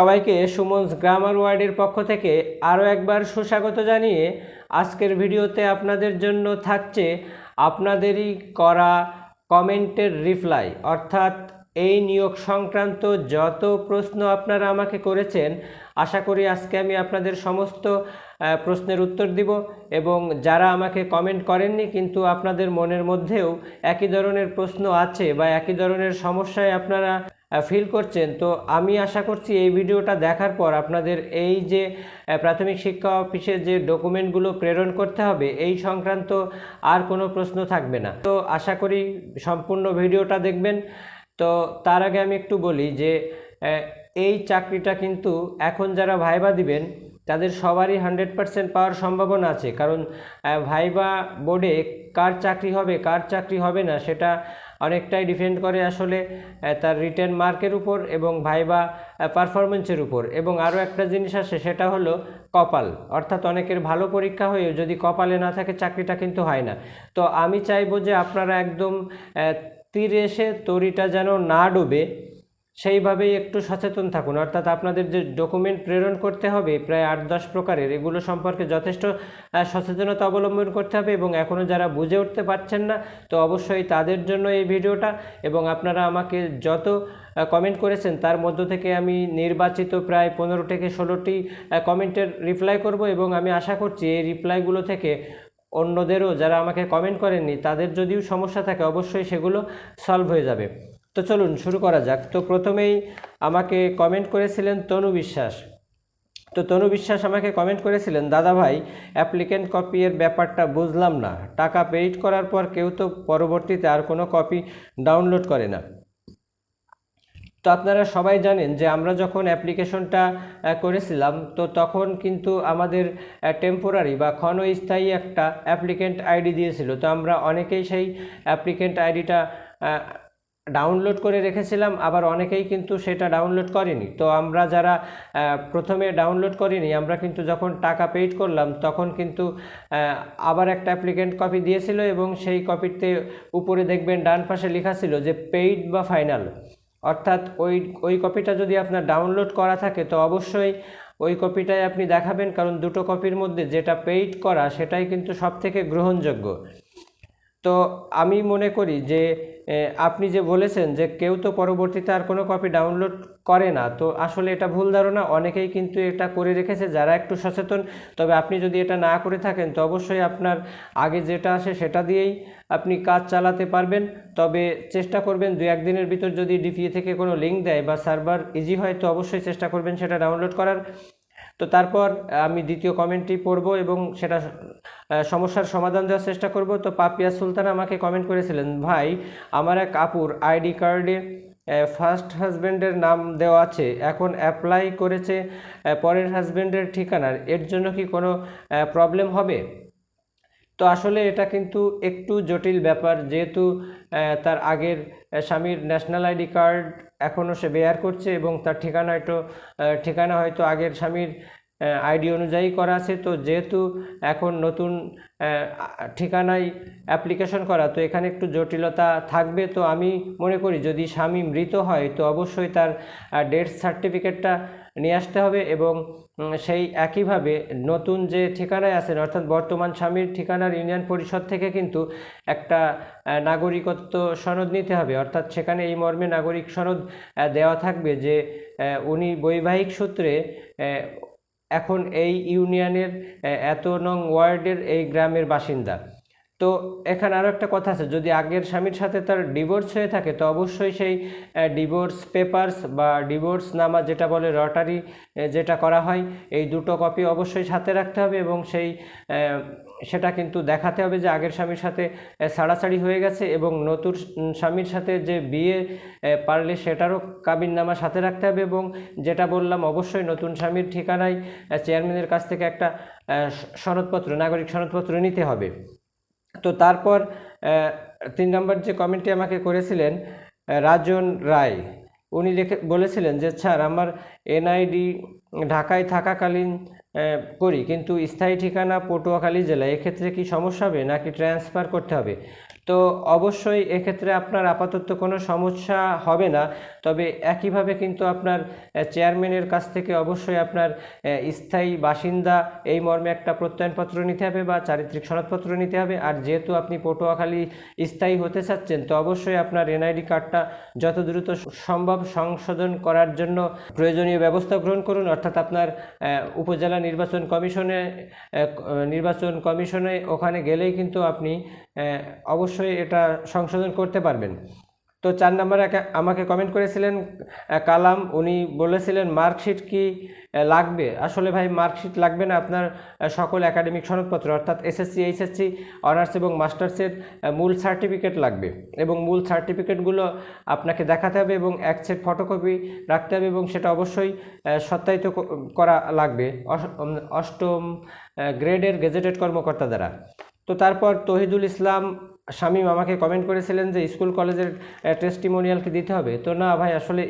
সবাইকে সুমনস গ্রামার ওয়ার্ডের পক্ষ থেকে আরও একবার সুস্বাগত জানিয়ে আজকের ভিডিওতে আপনাদের জন্য থাকছে আপনাদেরই করা কমেন্টের রিপ্লাই। অর্থাৎ এই নিয়োগ সংক্রান্ত যত প্রশ্ন আপনারা আমাকে করেছেন, আশা করি আজকে আমি আপনাদের সমস্ত প্রশ্নের উত্তর দিব এবং যারা আমাকে কমেন্ট করেননি কিন্তু আপনাদের মনের মধ্যেও একই ধরনের প্রশ্ন আছে বা একই ধরনের সমস্যায় আপনারা ফিল করছেন। তো আমি আশা করছি এই ভিডিওটা দেখার পর আপনাদের এই যে প্রাথমিক শিক্ষা অফিসে যে ডকুমেন্টগুলো প্রেরণ করতে হবে, এই সংক্রান্ত আর কোনো প্রশ্ন থাকবে না। তো আশা করি সম্পূর্ণ ভিডিওটা দেখবেন। তো তার আগে আমি একটু বলি যে এই চাকরিটা কিন্তু এখন যারা ভাইবা দিবেন, তাদের সবারই হান্ড্রেড পার্সেন্ট পাওয়ার সম্ভাবনা আছে। কারণ ভাইবা বোর্ডে কার চাকরি হবে, কার চাকরি হবে না, সেটা অনেকটাই ডিপেন্ড করে আসলে তার রিটার্ন মার্কের উপর এবং ভাইবা পারফরমেন্সের উপর। এবং আরও একটা জিনিস আসে সেটা হলো কপাল। অর্থাৎ অনেকের ভালো পরীক্ষা হয়েও যদি কপালে না থাকে, চাকরিটা কিন্তু হয় না। তো আমি চাইব যে আপনারা একদম তীরে এসে তরিটা যেন না ডুবে সেইভাবেই একটু সচেতন থাকুন। অর্থাৎ আপনাদের যে ডকুমেন্ট প্রেরণ করতে হবে, প্রায় আট দশ প্রকারের, এগুলো সম্পর্কে যথেষ্ট সচেতনতা অবলম্বন করতে হবে এবং এখনও যারা বুঝে উঠতে পারছেন না, তো অবশ্যই তাদের জন্য এই ভিডিওটা এবং আপনারা আমাকে যত কমেন্ট করেছেন, তার মধ্য থেকে আমি নির্বাচিত প্রায় পনেরো থেকে ষোলোটি কমেন্টের রিপ্লাই করব এবং আমি আশা করছি এই রিপ্লাইগুলো থেকে অন্যদেরও যারা আমাকে কমেন্ট করেননি, তাদের যদিও সমস্যা থাকে, অবশ্যই সেগুলো সলভ হয়ে যাবে। তো চলুন শুরু করা যাক। তো প্রথমেই আমাকে কমেন্ট করেছিলেন তনু বিশ্বাস। তো তনু বিশ্বাস আমাকে কমেন্ট করেছিলেন, দাদা ভাই অ্যাপ্লিকেন্ট কপি এর ব্যাপারটা বুঝলাম না। টাকা পেইড করার পর কেউ তো পরবর্তীতে আর কোনো কপি ডাউনলোড করে না। তো আপনারা সবাই জানেন যে আমরা যখন অ্যাপ্লিকেশনটা করেছিলাম, তো তখন কিন্তু আমাদের টেম্পোরারি বা ক্ষণস্থায়ী একটা অ্যাপ্লিকেন্ট আইডি দিয়েছিল। তো আমরা অনেকেই সেই অ্যাপ্লিকেন্ট আইডিটা ডাউনলোড করে রেখেছিলাম, আবার অনেকেই কিন্তু সেটা ডাউনলোড করেনি। তো আমরা যারা প্রথমে ডাউনলোড করিনি, আমরা কিন্তু যখন টাকা পেইড করলাম, তখন কিন্তু আবার একটা অ্যাপ্লিকেন্ট কপি দিয়েছিল এবং সেই কপিতে উপরে দেখবেন ডান পাশে লেখা ছিল যে পেইড বা ফাইনাল অর্থাৎ ওই ওই কপিটা যদি আপনার ডাউনলোড করা থাকে, তো অবশ্যই ওই কপিটাই আপনি দেখাবেন, কারণ দুটো কপির মধ্যে যেটা পেইড করা, সেটাই কিন্তু সব থেকে গ্রহণযোগ্য। তো আমি মনে করি যে আপনি যে বলেছেন যে কেউ তো পরবর্তীতে আর কোনো কপি ডাউনলোড করে না, তো আসলে এটা ভুল ধারণা। অনেকেই কিন্তু এটা করে রেখেছে, যারা একটু সচেতন। তবে আপনি যদি এটা না করে থাকেন, তো অবশ্যই আপনার আগে যেটা আসে সেটা দিয়েই আপনি কাজ চালাতে পারবেন। তবে চেষ্টা করবেন দু একদিনের ভিতর যদি ডিপিএ থেকে কোনো লিঙ্ক দেয় বা সার্ভার ইজি হয়, তো অবশ্যই চেষ্টা করবেন সেটা ডাউনলোড করার। তো তারপর আমি দ্বিতীয় কমেন্টটি পড়ব এবং সেটা সমস্যার সমাধান দেওয়ার চেষ্টা করব। তো পাপিয়া সুলতান আমাকে কমেন্ট করেছিলেন, ভাই, আমার এক আপুর আইডি কার্ডে ফার্স্ট হাজব্যান্ডের নাম দেওয়া আছে, এখন অ্যাপ্লাই করেছে পরের হাজব্যান্ডের ঠিকানার, এর জন্য কি কোনো প্রবলেম হবে? তো আসলে এটা কিন্তু একটু জটিল ব্যাপার। যেহেতু তার আগের স্বামীর ন্যাশনাল আইডি কার্ড এখনও সে বেয়ার করছে এবং তার ঠিকানা হয়তো ঠিকানা হয়তো আগের স্বামীর আইডি অনুযায়ী করা আছে। তো যেহেতু এখন নতুন ঠিকানায় অ্যাপ্লিকেশন করা, তো এখানে একটু জটিলতা থাকবে। তো আমি মনে করি যদি স্বামী মৃত হয়, তো অবশ্যই তার ডেথ সার্টিফিকেটটা নিয়ে আসতে হবে এবং সেই একইভাবে নতুন যে ঠিকানায় আছেন, অর্থাৎ বর্তমান স্বামীর ঠিকানার ইউনিয়ন পরিষদ থেকে কিন্তু একটা নাগরিকত্ব সনদ নিতে হবে। অর্থাৎ সেখানে এই মর্মে নাগরিক সনদ দেওয়া থাকবে যে উনি বৈবাহিক সূত্রে এখন এই ইউনিয়নের এত নং ওয়ার্ডের এই গ্রামের বাসিন্দা। তো এখানে আরও একটা কথা আছে, যদি আগের স্বামীর সাথে তার ডিভোর্স হয়ে থাকে, তো অবশ্যই সেই ডিভোর্স পেপারস বা ডিভোর্স নামা যেটা বলে রটারি যেটা করা হয়, এই দুটো কপি অবশ্যই সাথে রাখতে হবে এবং সেই সেটা কিন্তু দেখাতে হবে যে আগের স্বামীর সাথে ছাড়াছাড়ি হয়ে গেছে এবং নতুন স্বামীর সাথে যে বিয়ে পারলে সেটারও কাবিননামা সাথে রাখতে হবে এবং যেটা বললাম, অবশ্যই নতুন স্বামীর ঠিকানায় চেয়ারম্যানের কাছ থেকে একটা সনদপত্র নাগরিক সনদপত্র নিতে হবে। তো তারপর তিন নম্বর যে কমেন্টটি আমাকে করেছিলেন রাজন রায়, উনি লিখে, বলেছিলেন যে, স্যার, আমার এনআইডি ঢাকায় থাকাকালীন করি, কিন্তু স্থায়ী ঠিকানা পটুয়াখালী জেলায়, এক্ষেত্রে কি সমস্যা হবে? নাকি ট্রান্সফার করতে হবে? তো অবশ্যই এক্ষেত্রে আপনার আপাতত কোনো সমস্যা হবে না। তবে একইভাবে কিন্তু আপনার চেয়ারম্যানের কাছ থেকে অবশ্যই আপনার স্থায়ী বাসিন্দা এই মর্মে একটা প্রত্যয়নপত্র নিতে হবে বা চারিত্রিক সনদপত্র নিতে হবে। আর যেহেতু আপনি পটুয়াখালী স্থায়ী হতে চাচ্ছেন, তো অবশ্যই আপনার এনআইডি কার্ডটা যত দ্রুত সম্ভব সংশোধন করার জন্য প্রয়োজনীয় ব্যবস্থা গ্রহণ করুন। অর্থাৎ আপনার উপজেলা নির্বাচন কমিশনে নির্বাচন কমিশনে ওখানে গেলেই কিন্তু আপনি অবশ্যই এটা সংশোধন করতে পারবেন। তো চার নম্বরে আমাকে কমেন্ট করেছিলেন কালাম। উনি বলেছিলেন, মার্কশিট কি লাগবে? আসলে ভাই, মার্কশিট লাগবে না আপনার সকল একাডেমিক সনদপত্র, অর্থাৎ এসএসসি, এইচএসসি, অনার্স এবং মাস্টার্সের মূল সার্টিফিকেট লাগবে। এবং মূল সার্টিফিকেটগুলো আপনাকে দেখাতে হবে এবং এক সেট ফটোকপি রাখতে হবে এবং সেটা অবশ্যই সত্যায়িত করা লাগবে। অষ্টম গ্রেডের গেজেটেড কর্মকর্তা দ্বারা। তো তারপর তহিদুল ইসলাম শামীম আমাকে কমেন্ট করেছিলেন যে স্কুল কলেজের টেস্টিমোনিয়াল কি দিতে হবে? তো না ভাই, আসলে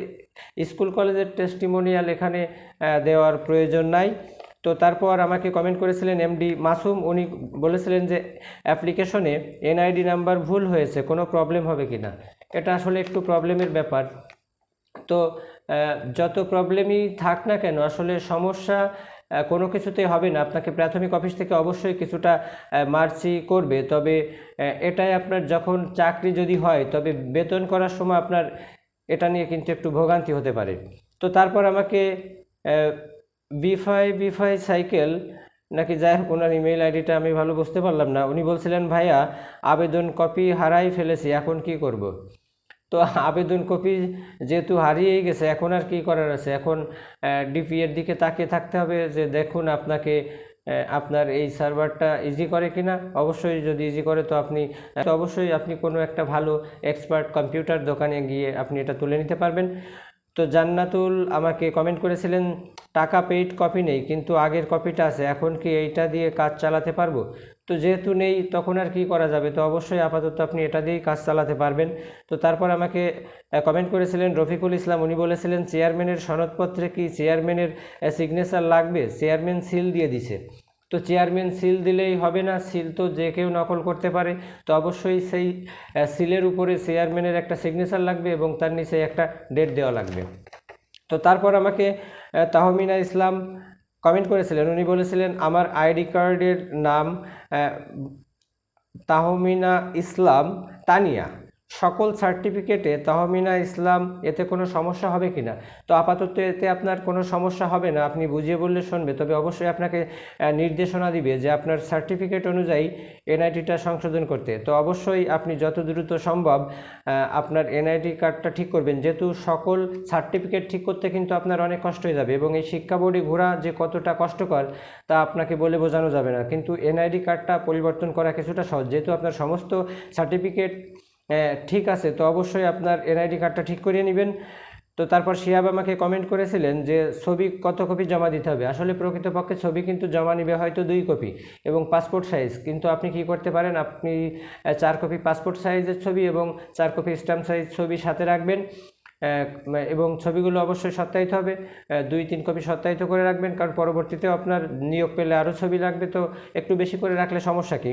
স্কুল কলেজের টেস্টিমোনিয়াল এখানে দেওয়ার প্রয়োজন নাই। তো তারপর আমাকে কমেন্ট করেছিলেন এমডি মাসুম, উনি বলেছিলেন যে অ্যাপ্লিকেশনে এনআইডি নাম্বার ভুল হয়েছে, কোনো প্রবলেম হবে কি না এটা আসলে একটু প্রবলেমের ব্যাপার। তো যত প্রবলেমই থাক না কেন, আসলে সমস্যা কোনো কিছুতেই হবে না। আপনাকে প্রাথমিক অফিস থেকে অবশ্যই কিছুটা মার্চি করবে। তবে এটাই আপনার যখন চাকরি যদি হয়, তবে বেতন করার সময় আপনার এটা নিয়ে কিন্তু একটু ভোগান্তি হতে পারে। তো তারপর আমাকে বিফাই বিফাই সাইকেল নাকি যাই হোক, ওনার ইমেল আইডিটা আমি ভালো বুঝতে পারলাম না। উনি বলছিলেন, ভাইয়া, আবেদন কপি হারাই ফেলেছি, এখন কি করব? তো আবেদন কপি যেহেতু হারিয়েই গেছে, এখন আর কি করার আছে? এখন ডিপি এর দিকে তাকিয়ে থাকতে হবে যে দেখুন আপনাকে আপনার এই সার্ভারটা ইজি করে কিনা। অবশ্যই যদি ইজি করে, তো আপনি তো অবশ্যই আপনি কোনো একটা ভালো এক্সপার্ট কম্পিউটার দোকানে গিয়ে আপনি এটা তুলে নিতে পারবেন। তো জান্নাতুল আমাকে কমেন্ট করেছিলেন, টাকা পেইড কপি নেই, কিন্তু আগের কপিটা আছে, এখন কি এইটা দিয়ে কাজ চালাতে পারব? তো যেহেতু নেই, তখন আর কি করা যাবে? তো অবশ্যই আপাতত আপনি এটা দিয়েই কাজ চালাতে পারবেন। তো তারপর আমাকে কমেন্ট করেছিলেন রফিকুল ইসলাম, উনি বলেছিলেন চেয়ারম্যানের সনদপত্রে কি চেয়ারম্যানের সিগনেচার লাগবে? চেয়ারম্যান সিল দিয়ে দিছে। তো চেয়ারম্যান সিল দিলেই হবে না সিল তো যে কেউ নকল করতে পারে। তো অবশ্যই সেই সিলের উপরে চেয়ারম্যানের একটা সিগনেচার লাগবে এবং তার নিচে একটা ডেট দেওয়া লাগবে। তো তারপর আমাকে তাহমিনা ইসলাম কমেন্ট করেছিলেন। উনি বলেছিলেন আমার আইডি কার্ডের নাম তাহমিনা ইসলাম তানিয়া। সকল সার্টিফিকেটে তাহমিনা ইসলাম, এতে কোনো সমস্যা হবে কি না? তো আপাতত এতে আপনার কোনো সমস্যা হবে না, আপনি বুঝিয়ে বললে শুনবে। তবে অবশ্যই আপনাকে নির্দেশনা দিবে যে আপনার সার্টিফিকেট অনুযায়ী এনআইডিটা সংশোধন করতে। তো অবশ্যই আপনি যত দ্রুত সম্ভব আপনার এনআইডি কার্ডটা ঠিক করবেন। যেহেতু সকল সার্টিফিকেট ঠিক করতে কিন্তু আপনার অনেক কষ্ট হয়ে যাবে এবং এই শিক্ষা বোর্ডে ঘোরা যে কতটা কষ্টকর, তা আপনাকে বলে বোঝানো যাবে না। কিন্তু এনআইডি কার্ডটা পরিবর্তন করা কিছুটা সহজ। যেহেতু আপনার সমস্ত সার্টিফিকেট ঠিক আছে। তো অবশ্যই আপনার এনআইডি কার্ডটা ঠিক করিয়ে নেবেন। তো তারপর শিহাব আমাকে কমেন্ট করেছিলেন যে, ছবি কত কপি জমা দিতে হবে? আসলে প্রকৃতপক্ষে ছবি কিন্তু জমা নিবে হয়তো দুই কপি এবং পাসপোর্ট সাইজ কিন্তু আপনি কি করতে পারেন? আপনি চার কপি পাসপোর্ট সাইজের ছবি এবং চার কপি স্ট্যাম্প সাইজ ছবি সাথে রাখবেন। এবং ছবিগুলো অবশ্যই সত্যায়িত হবে। দুই, তিন কপি সত্যায়িত করে রাখবেন। কারণ পরবর্তীতেও আপনার নিয়োগ পেলে আরও ছবি লাগবে। তো একটু বেশি করে রাখলে সমস্যা কী?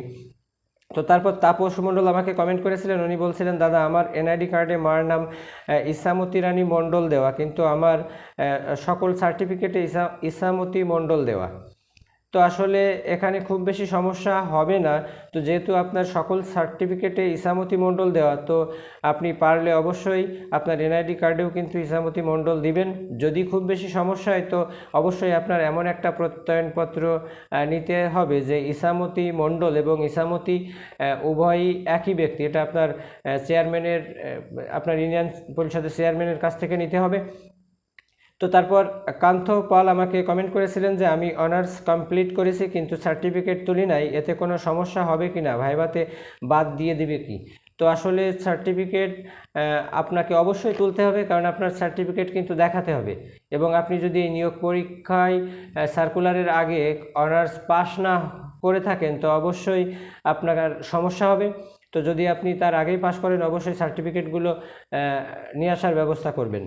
তো তারপর তাপস মণ্ডল আমাকে কমেন্ট করেছিলেন, উনি বলছিলেন, দাদা, আমার এনআইডি কার্ডে মার নাম ইসামতি রানী মণ্ডল দেওয়া, কিন্তু আমার সকল সার্টিফিকেটে ইসা, ইসামতি মণ্ডল দেওয়া। তো আসলে এখানে খুব বেশি সমস্যা হবে না। তো যেহেতু আপনার সকল সার্টিফিকেটে ইসামতি মণ্ডল দেওয়া, তো আপনি পারলে অবশ্যই আপনার এনআইডি কার্ডেও কিন্তু ইসামতি মণ্ডল দিবেন। যদি খুব বেশি সমস্যা হয়, তো অবশ্যই আপনার এমন একটা প্রত্যয়নপত্র নিতে হবে যে ইসামতি মণ্ডল এবং ইসামতি উভয়ই একই ব্যক্তি। এটা আপনার চেয়ারম্যানের আপনার ইউনিয়ন পরিষদের চেয়ারম্যানের কাছ থেকে নিতে হবে। তো তারপর কান্থ পাল আমাকে কমেন্ট করেছিলেন যে আমি অনার্স কমপ্লিট করেছি, কিন্তু সার্টিফিকেট তুলি নাই, এতে কোনো সমস্যা হবে কি না? ভাইভাতে বাদ দিয়ে দিবে কি? তো আসলে সার্টিফিকেট আপনাকে অবশ্যই তুলতে হবে, কারণ আপনার সার্টিফিকেট কিন্তু দেখাতে হবে। এবং আপনি যদি নিয়োগ পরীক্ষায় সার্কুলারের আগে অনার্স পাস না করে থাকেন, তো অবশ্যই আপনার সমস্যা হবে। তো যদি আপনি তার আগেই পাস করেন, অবশ্যই সার্টিফিকেটগুলো নিয়ে আসার ব্যবস্থা করবেন।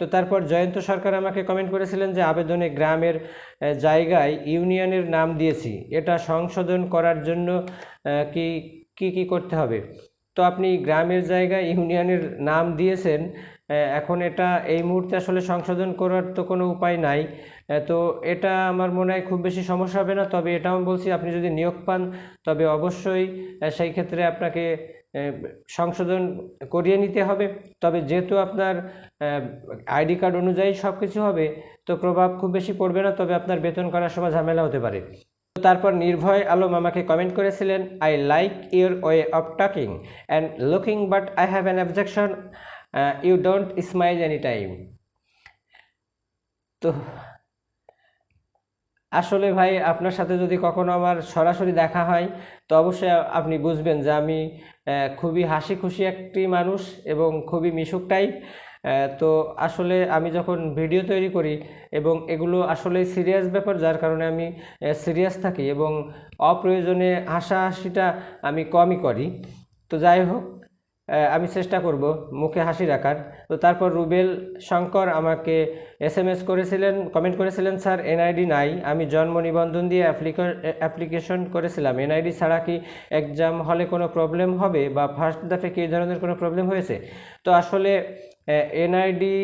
তো তারপর জয়ন্ত সরকার আমাকে কমেন্ট করেছিলেন যে আবেদনে গ্রামের জায়গায় ইউনিয়নের নাম দিয়েছি। এটা সংশোধন করার জন্য কি কি কি করতে হবে? তো আপনি গ্রামের জায়গায় ইউনিয়নের নাম দিয়েছেন এখন এটা এই মুহূর্তে আসলে সংশোধন করার তো কোনো উপায় নাই। তো এটা আমার মনে হয় খুব বেশি সমস্যা হবে না। তবে এটাও আমি বলছি, আপনি যদি নিয়োগ পান, তবে অবশ্যই সেই ক্ষেত্রে আপনাকে সংশোধন করিয়ে নিতে হবে। তবে যেহেতু আপনার আইডি কার্ড অনুযায়ী সব কিছু হবে, তো প্রভাব খুব বেশি পড়বে না, তবে আপনার বেতন করার সময় ঝামেলা হতে পারে। তারপর নির্ভয় আলম আমাকে কমেন্ট করেছিলেন I like your way of talking and looking but I have an objection you don't smile any time তো আসলে ভাই, আপনার সাথে যদি কখনো আমার সরাসরি দেখা হয়, তো অবশ্যই আপনি বুঝবেন যে আমি খুবই হাসি খুশি একটি মানুষ এবং খুবই মিশুক টাইপ তো আসলে আমি যখন ভিডিও তৈরি করি এবং এগুলো আসলে সিরিয়াস ব্যাপার, যার কারণে আমি সিরিয়াস থাকি এবং অপ্রয়োজনে হাসাহাসিটা আমি কমই করি। তো যাই হোক আমি চেষ্টা করব মুখে হাসি রাখার। তো তারপর রুবেল শঙ্কর আমাকে এস এম এস করেছিলেন কমেন্ট করেছিলেন, স্যার এনআইডি নাই। আমি জন্ম নিবন্ধন দিয়ে অ্যাপ্লিকেশন করেছিলাম। এনআইডি ছাড়া কি এক্সাম হলে কোনো প্রবলেম হবে বা ফার্স্ট দাফে কি এই ধরনের কোনো প্রবলেম হয়েছে? তো আসলে এনআইডি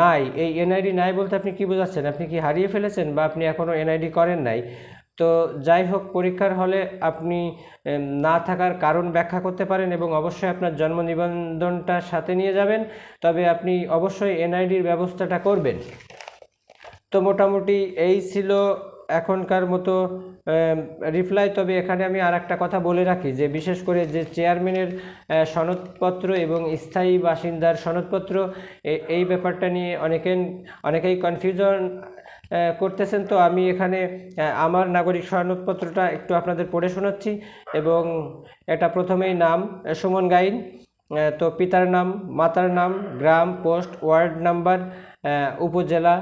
নাই। এই এনআইডি নাই বলতে আপনি কি বোঝাচ্ছেন? আপনি কি হারিয়ে ফেলেছেন বা আপনি এখনও এনআইডি করেন নাই? তো যাই হোক, পরীক্ষার হলে আপনি না থাকার কারণ ব্যাখ্যা করতে পারেন এবং অবশ্যই আপনার জন্ম নিবন্ধনটা সাথে নিয়ে যাবেন। তবে আপনি অবশ্যই এনআইডির ব্যবস্থাটা করবেন। তো মোটামুটি এই ছিল এখনকার মতো রিপ্লাই। তবে এখানে আমি আর একটা কথা বলে রাখি, যে বিশেষ করে যে চেয়ারম্যানের সনদপত্র এবং স্থায়ী বাসিন্দার সনদপত্র এই ব্যাপারটা নিয়ে অনেকে অনেকেই কনফিউশন করতেছেন। তো আমি এখানে আমার নাগরিক সনদপত্রটা একটু আপনাদের পড়ে শোনাচ্ছি এবং এটা প্রথমেই নাম সুমন গাইন। তো পিতার নাম, মাতার নাম, গ্রাম, পোস্ট, ওয়ার্ড নাম্বার উপজেলা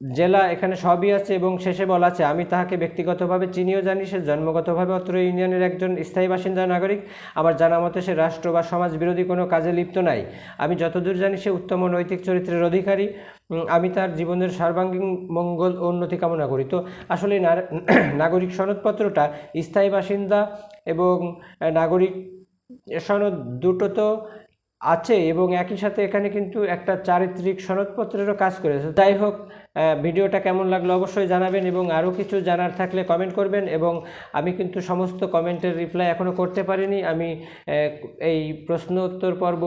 জেলা এখানে সবই আছে এবং শেষে বলা আছে, আমি তাহাকে ব্যক্তিগতভাবে চিনিও জানি, সে জন্মগতভাবে অত্র ইউনিয়নের একজন স্থায়ী বাসিন্দা নাগরিক। আমার জানা মতে সে রাষ্ট্র বা সমাজ বিরোধী কোনো কাজে লিপ্ত নাই। আমি যতদূর জানি সে উত্তম নৈতিক চরিত্রের অধিকারী। আমি তার জীবনের সর্বাঙ্গীন মঙ্গল ও উন্নতি কামনা করি। তো আসলে নাগরিক সনদপত্রটা স্থায়ী বাসিন্দা এবং নাগরিক সনদ দুটো তো আছে এবং একই সাথে এখানে কিন্তু একটা চারিত্রিক সনদপত্রেরও কাজ করেছে। যাই হোক ভিডিওটা কেমন লাগল অবশ্যই জানাবেন এবং আরও কিছু জানার থাকলে কমেন্ট করবেন এবং আমি কিন্তু সমস্ত কমেন্টের রিপ্লাই এখনও করতে পারিনি। আমি এই প্রশ্ন উত্তর পর্ব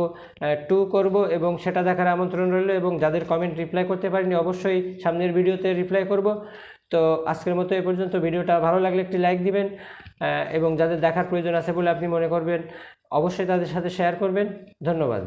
টু করব এবং সেটা দেখার আমন্ত্রণ রইল এবং যাদের কমেন্ট রিপ্লাই করতে পারিনি অবশ্যই সামনের ভিডিওতে রিপ্লাই করব। তো আজকের মতো এ পর্যন্ত। ভিডিওটা ভালো লাগলে একটি লাইক দিবেন এবং যাদের দেখার প্রয়োজন আছে বলে আপনি মনে করবেন, অবশ্যই তাদের সাথে শেয়ার করবেন। ধন্যবাদ।